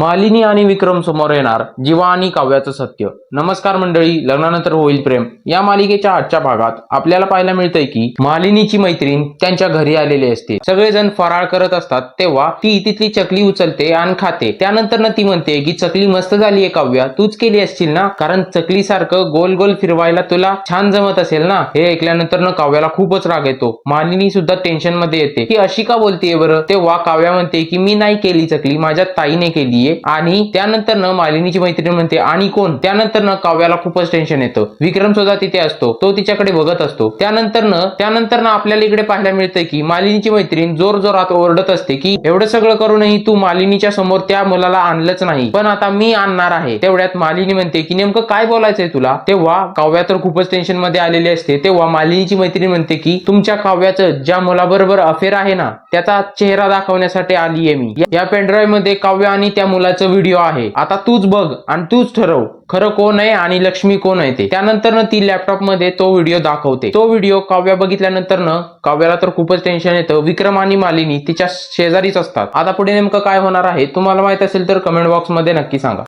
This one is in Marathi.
मालिनी आणि विक्रम समोर येणार जीवा आणि काव्याचं सत्य. नमस्कार मंडळी लग्नानंतर होईल प्रेम. या मालिकेच्या आजच्या भागात आपल्याला पाहायला मिळतंय की मालिनीची मैत्रीण त्यांच्या घरी आलेली असते. सगळेजण फराळ करत असतात तेव्हा ती तिथली चकली उचलते आणि खाते. त्यानंतर ती म्हणते की चकली मस्त झालीये काव्या तूच केली असशील ना? कारण चकली सारखं गोल गोल फिरवायला तुला छान जमत असेल ना? हे ऐकल्यानंतर ना काव्याला खूपच राग येतो. मालिनी सुद्धा टेन्शनमध्ये येते. की अशी का बोलतेय बरं? तेव्हा काव्या म्हणते की मी नाही केली चकली माझ्या ताईने केली केलीये आणि त्यानंतर न मालिनीची मैत्रीण म्हणते आणि कोण? त्यानंतर न काव्याला खूपच टेन्शन येतं. विक्रम सुद्धा तिथे असतो. तो तिच्याकडे बघत असतो. त्यानंतर न त्यानंतर ना आपल्याला इकडे पाहायला मिळतं की मालिनीची मैत्रीण जोर जोरात ओरडत असते की एवढं सगळं करूनही तू मालिनीच्या समोर त्या मुलाला आणलंच नाही. पण आता मी आणणार आहे. तेवढ्यात मालिनी म्हणते की नेमकं काय बोलायचंय तुला? तेव्हा काव्या तर खूपच टेन्शनमध्ये आलेली असते. तेव्हा मालिनीची मैत्रीण म्हणते की तुमच्या काव्याचं ज्या मुलाबरोबर अफेअर आहे ना त्याचा चेहरा दाखवण्यासाठी आलीये मी. या पेनड्राईव्हमध्ये काव्य आणि त्या मुलाचं व्हिडिओ आहे. आता तूच बघ आणि तूच ठरव. खरं कोण आहे आणि लक्ष्मी कोण आहे ते. त्यानंतर ती लॅपटॉपमध्ये तो व्हिडिओ दाखवते. तो व्हिडिओ काव्या बघितल्यानंतर न काव्याला तर खूपच टेन्शन येतं. विक्रम आणि मालिनी तिच्या शेजारीच असतात. आता पुढे नेमकं काय होणार आहे तुम्हाला माहीत असेल तर कमेंट बॉक्समध्ये नक्की सांगा.